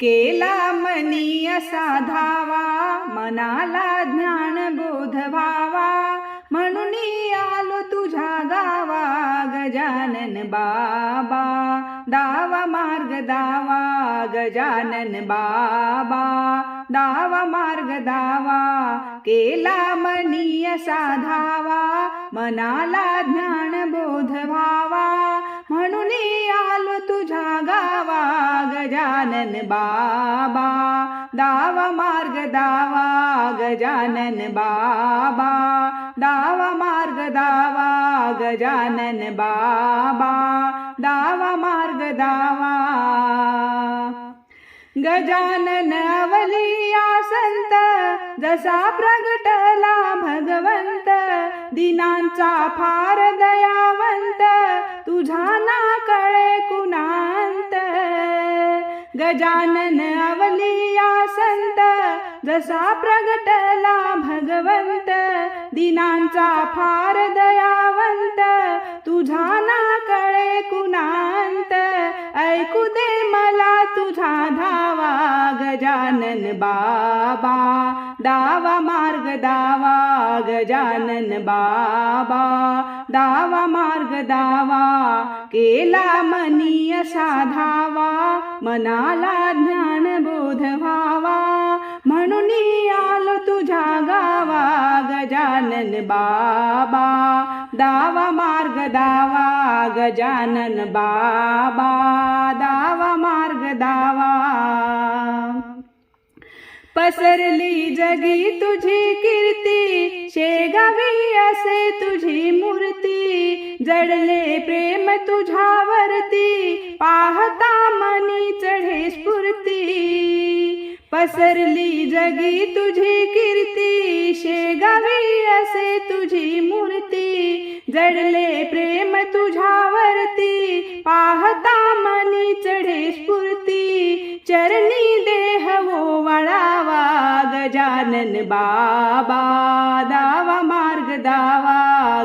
केला मनी असा धावा मनाला ज्ञान बोध व्हावा म्हणून आलो तुझ्या गावा गजानन बाबा. दावा मार्ग दावा गजानन बाबा. दावा मार्ग दावा केला मनी असा धावा मनाला ज्ञान बोध व्हावा गजानन बाबा दावा मार्ग दावा गजानन बाबा दावा मार्ग दावा गजानन बाबा दावा मार्ग दावा गजानन अवलिया संत जसा प्रगटला भगवंत दिनांचा फार दयावंत तुझा ना कळे कुणा गजानन अवलिया संत जसा प्रगटला भगवंत दिनांचा फार दयावंत. गजानन बाबा दावा मार्ग दावा गजानन बाबा दावा मार्ग दावा केला मनीय साधावा मनाला ज्ञान बोध व्हावा म्हणून आलो तुझ्या गावा गजानन बाबा दावा मार्ग दावा गजानन बाबा दावा मार्ग दावा पसरली जगी तुझी कीर्ती शेगावी असे तुझी मूर्ती. जडले प्रेम तुझ्यावरती पाहता मनी चढे स्फूर्ती. पसरली जगी तुझी कीर्ती शेगावी असे तुझी मूर्ती. जडले प्रेम तुझ्यावरती पाहता मनी चढे स्फूर्ती. चरणी दे गजानन बाबा दावा मार्ग दावा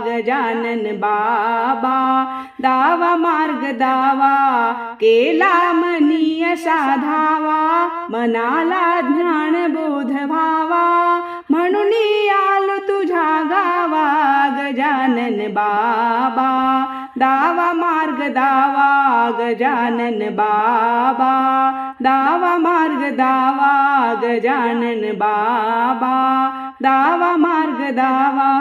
गजानन बाबा दावा मार्ग दावा केला मनी असा धावा मनाला ज्ञान बोध व्हावा म्हणून आलो तुझ्या गावा गजानन बाबा. दावा मार्ग दावा गजानन बाबा दावा मार्ग दावा गजानन बाबा दावा मार्ग दावा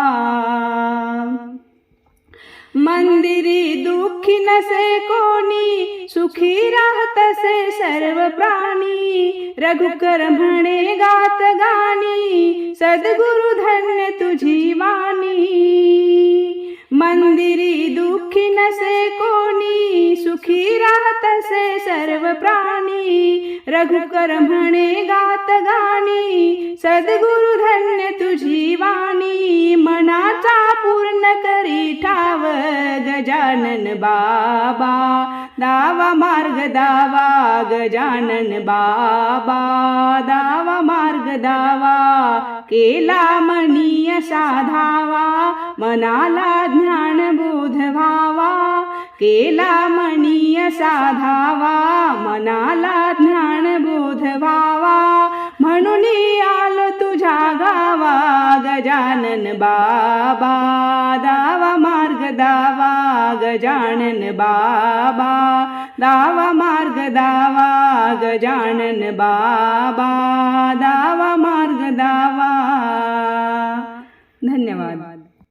मंदिरी दुःखी नसे कोणी सुखी राहतसे सर्व प्राणी रघुकर म्हणे गात गाणी सद्गुरु धन्य तुझी वाणी मंदिरी तसे सर्व प्राणी रघुकर म्हणे गात गाणी सद्गुरु धन्य तुझी वाणी मनाचा पूर्ण करी ठाव गजानन बाबा. दावा मार्ग दावा गजानन बाबा. दावा मार्ग दावा केला मनीय साधावा मनाला ज्ञान केला मनी असा धावा मनाला ज्ञान बोध व्हावा म्हणून आलो तुझ्या गावा गजानन बाबा दावा मार्ग दावा गजानन बाबा दावा मार्ग दावा गजानन बाबा दावा मार्ग दावा. धन्यवाद